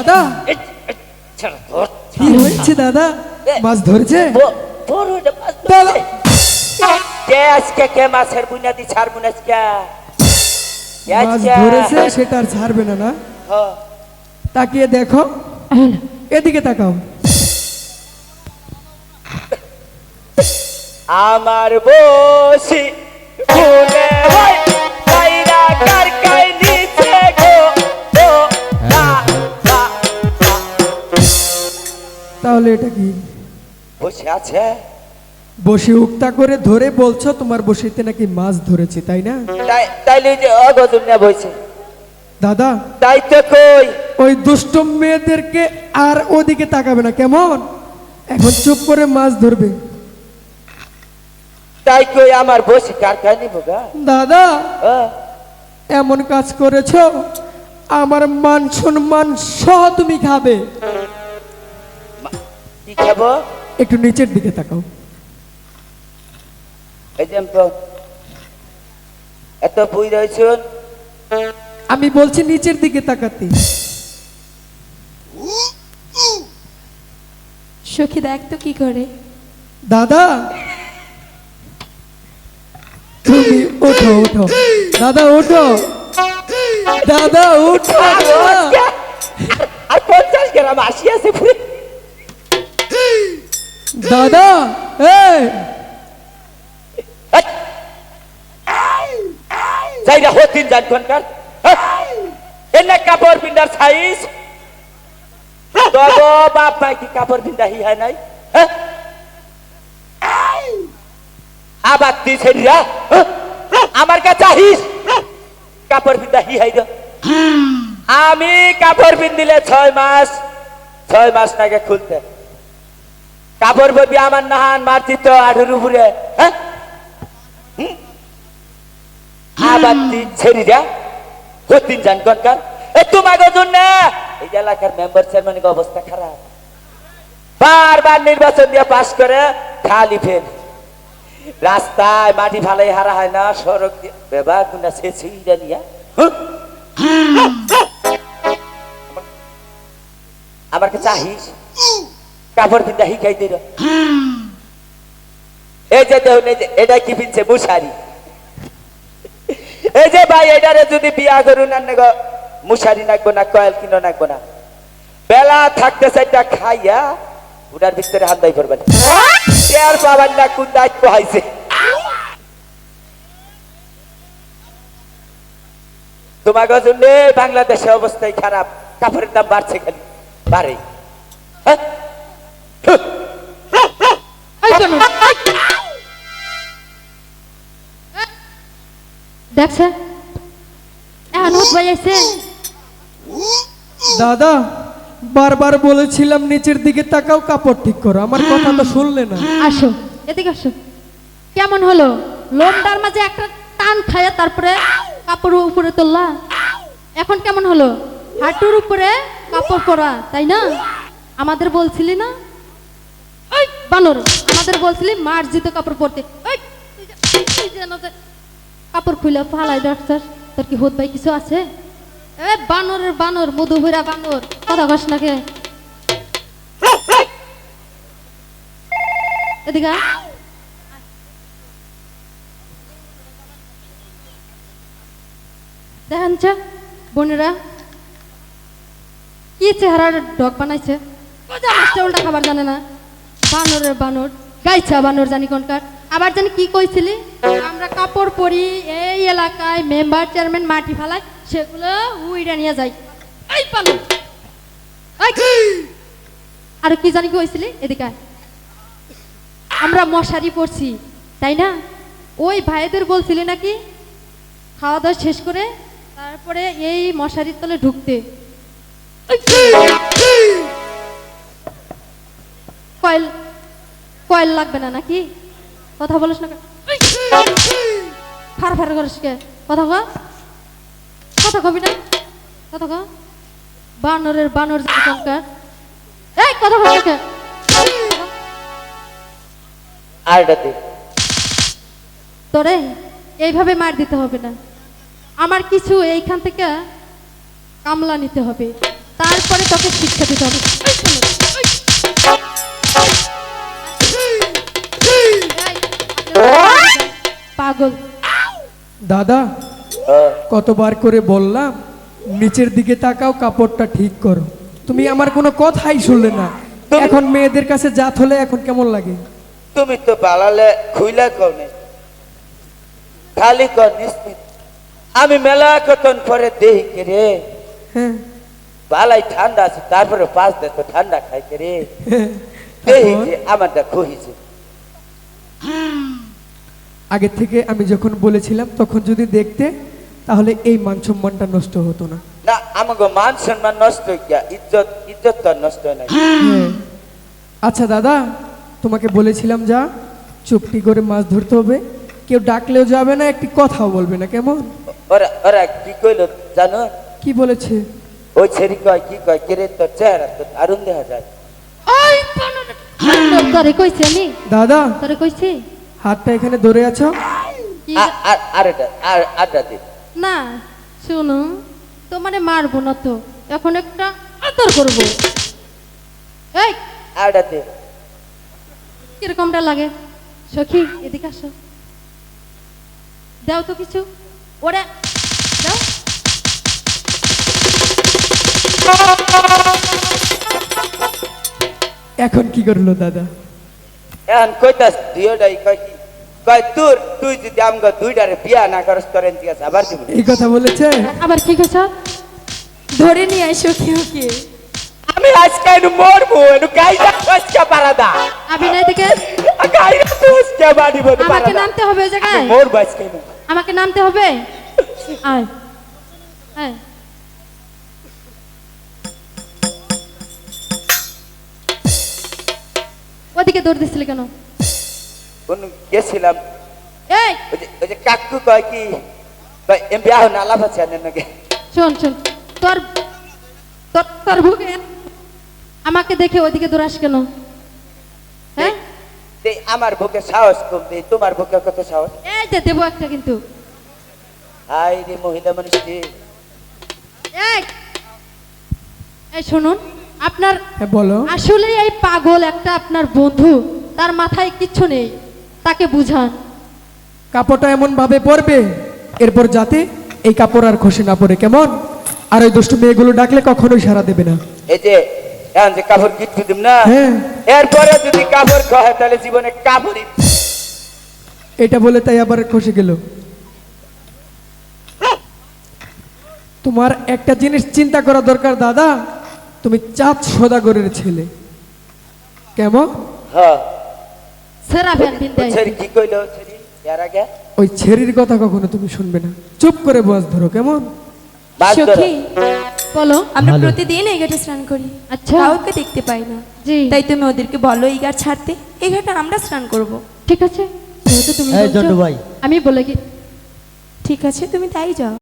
দাদা। কি হয়েছে, দাদা? মাছ ধরেছে? দাদা। কে ছাড়বো না না। তাকিয়ে দেখো। এদিকে তাকাও। আমার বসি এটা কি? বসে আছে। বসে উক্তা করে ধরে বলছো তোমার বসিতে নাকি মাছ ধরেছে তাই না? তাইলে যে অগদুন না বসে দাদা তাই তো কই। ওই দুষ্ট মেয়েদেরকে আর ওদিকে তাকাবে না কেমন? এখন চুপ করে মাছ ধরবে। তাই কই আমার বসে কার কাই নিব দাদা। এমন কাজ করেছ আমার মান সম্মান সহ তুমি খাবে। কি খাব? একটু নিচের দিকে তাকাও। এই যে এত বই রয়েছুন আমি বলছি নিচের দিকে তাকাতে। সখী দেখ তো কি করে। দাদা! তুমি ওঠো ওঠো। দাদা ওঠো। দাদা ওঠো দাদা। আর পঞ্চাশ গ্রাম আসি আছে দাদা, এই। যাইরা হতিন যান কোনকার এনে কাপড় পিন্ডার সাইজ। বাপ মাই কি কাপড় পিন্ডা হি নাই? আবার তুই ছেড়িয়া আমার কাছে আহিস। কাপড় পিন্ডা হি আমি কাপড় পিন্দিলে ছয় মাস ছয় মাস নাগে খুলতে। কাপড় ববি আমার নাহান মারছি তো আঠুর উপরে হ্যাঁ? আবার ছেড়ি যা হতিন যান কনকার এ তোমাকে জন্য। এই এলাকার মেম্বার চেয়ারম্যানের অবস্থা খারাপ। বারবার নির্বাচন দিয়ে পাশ করে খালি ফেল। রাস্তায় মাটি ফালাই হারা হয় না সড়ক বেবা কোনটা শেষ নিয়া। হুঁ? আমার কে চাহিস কাপড় পিন্দা হিকাই দিল এই যে দেখুন এই যে এটা কি পিনছে? মুশারি। এই যে ভাই এটারে যদি বিয়া করুন আর মুশারি নাকবো না কয়েল কিনো নাকবো না। বেলা থাকতে চাইটা খাইয়া ওটার ভিতরে হান্দাই করবেন। শেয়ার পাবার না কোন দায়িত্ব হাইছে তোমাকে শুনলে বাংলাদেশের অবস্থাই খারাপ। কাপড়ের দাম বাড়ছে খালি। বাড়ে। হ্যাঁ? দেখছে? দাদা বারবার বলেছিলাম নিচের দিকে তাকাও কাপড় ঠিক করো। আমার কথা তো শুনলে না। আসো এদিকে আসো। কেমন হলো? লোমটার মাঝে একটা টান খায় তারপরে কাপড় উপরে তোলা। এখন কেমন হলো? হাঁটুর উপরে কাপড় পরা তাই না? আমাদের বলছিলি না? ওই বানর আমাদের বলছিলি মার্জিত কাপড় পরতে। ওই, কাপড় খুলে ফালাই ডাক্তার। তোর কি ভাই কিছু আছে? এ বানরের বানর মধু ভরা বানর। কথা কস না এদিকে দেখেন বোনেরা। কি চেহারার ডগ বানাইছে? উল্টা খাবার জানে না। বানরের বানর, গাইছা বানর জানি কোনকার আবার জানি কি কইছিলি? আমরা কাপড় পরি, এই এলাকায় মেম্বার, চেয়ারম্যান, মাটি ফালাই, সেগুলো উইরা নিয়ে যাই। এই এই! আর কি জানি কইছিলি? এদিকে আমরা মশারি পরছি, তাই না? ওই ভাইদের বলছিলি নাকি? খাওয়া দাওয়া শেষ করে তারপরে এই মশারির তলে ঢুকতে। কয়েল কয়েল লাগবে না নাকি? কথা বলিস না ফার ফার করিস কে? কথা ক। কথা কবি না? কথা ক। বানরের বানর সংকার এই কথা বলিস কে? দে। তোরে এইভাবে মার দিতে হবে না। আমার কিছু এইখান থেকে কামলা নিতে হবে। তারপরে তোকে শিক্ষা দিতে হবে। পাগল। দাদা হ্যাঁ। কতবার করে বললাম নিচের দিকে তাকাও কাপড়টা ঠিক করো। তুমি আমার কোনো কথাই শুনলে না। এখন মেয়েদের কাছে জাত হলে এখন কেমন লাগে? তুমি তো বালালে খুইলা কও নাই খালি কর নিশ্চিত। আমি মেলা কতন পরে দেহি কে রে। হ্যাঁ। বালাই ঠান্ডা আছে তারপরে পাঁচ দে তো ঠান্ডা খাই কে রে। দেহি যে আমারটা খুহিছে। আগে থেকে আমি যখন বলেছিলাম তখন যদি দেখতে তাহলে এই মান সম্মানটা নষ্ট হতো না। না আমাকে মান সম্মান নষ্ট গিয়া ইজ্জত ইজ্জত তো আর নষ্ট হয় নাই। হ্যাঁ। আচ্ছা দাদা তোমাকে বলেছিলাম যা চুপটি করে মাছ ধরতে হবে। কেউ ডাকলেও যাবে না একটি কথাও বলবে না কেমন? ওরা ওরা কি কইলো জানো? কি বলেছে? ওই ছেড়ি কয় কি কয় কে রে তোর চেহারা তো দারুণ দেখা যায়। ওই তোরে কইছি আমি। দাদা। তোরে কইছি? হাতটা এখানে ধরে আছো? আর- আর এটা আর আড্ডা দে না শুনো তোমারে মারবো না তো এখন একটা আদর করব। এই! আড্ডা দে কিরকমটা লাগে? সখী এদিকে আসো। দাও তো কিছু। ওরে দাও। এখন কি করল দাদা? এখন কইতাস দুইটাই কয় কি কয় তোর তুই যদি আমগো দুইটারে বিয়া না করস করেন ঠিক আছে আবার দিব এই কথা বলেছে? আবার কি কইছ? ধরে নিয়ে আই সখী ওকে আমি আজকে এনু মরবো এনু গাইরা পারাদা। আমি গাইরা আমাকে নামতে হবে ওই জায়গায়? মরবো আজকে আমাকে নামতে হবে? আয় আয়। ওদিকে দৌড় দিচ্ছিলি কেন? কোন গেছিলাম। এই! ওই যে কাকু কয় কি এম বিয়া না লাভ আছে আনেন নাকি শোন শোন তোর তোর তোর ভুগে আমাকে দেখে ওইদিকে দৌড়াস কেন? হ্যাঁ? আমার বুকে সাহস কম দে তোমার বুকে কত সাহস? এই যে দেবো একটা কিন্তু। হাই রে মহিলা মানুষ। এই! শুনুন আপনার হ্যাঁ বলো। আসলে এই পাগল একটা আপনার বন্ধু তার মাথায় কিচ্ছু নেই। তাকে বুঝান। কাপড়টা এমন ভাবে পরবে এরপর যাতে এই কাপড় আর খসে না পড়ে কেমন? আর ওই দুষ্টু মেয়েগুলো ডাকলে কখনোই সারা দেবে না। এই যে এখন যে কাপড় কিচ্ছু দিম না হ্যাঁ। এরপরে যদি কাপড় কহে তাহলে জীবনে কাপড়ই এটা বলে তাই আবার খসে গেল। তোমার একটা জিনিস চিন্তা করা দরকার দাদা। তুমি চাঁদ সদাগরের ছেলে। কেমন? হ্যাঁ। সেরা ফ্যান পিনতে ছেড়ি কি কইলো? ছেড়ি? এর আগে? ওই ছেড়ির কথা কখনো তুমি শুনবে না। চুপ করে বস ধরো কেমন? সখী বলো আমরা প্রতিদিন এই ঘাটে স্নান করি। আচ্ছা। কাউকে দেখতে পাই না। জি। তাই তুমি ওদেরকে বলো এই ঘাট ছাড়তে। এই ঘাটে আমরা স্নান করব। ঠিক আছে। তুমি। আমি বলে কি ঠিক আছে তুমি তাই যাও।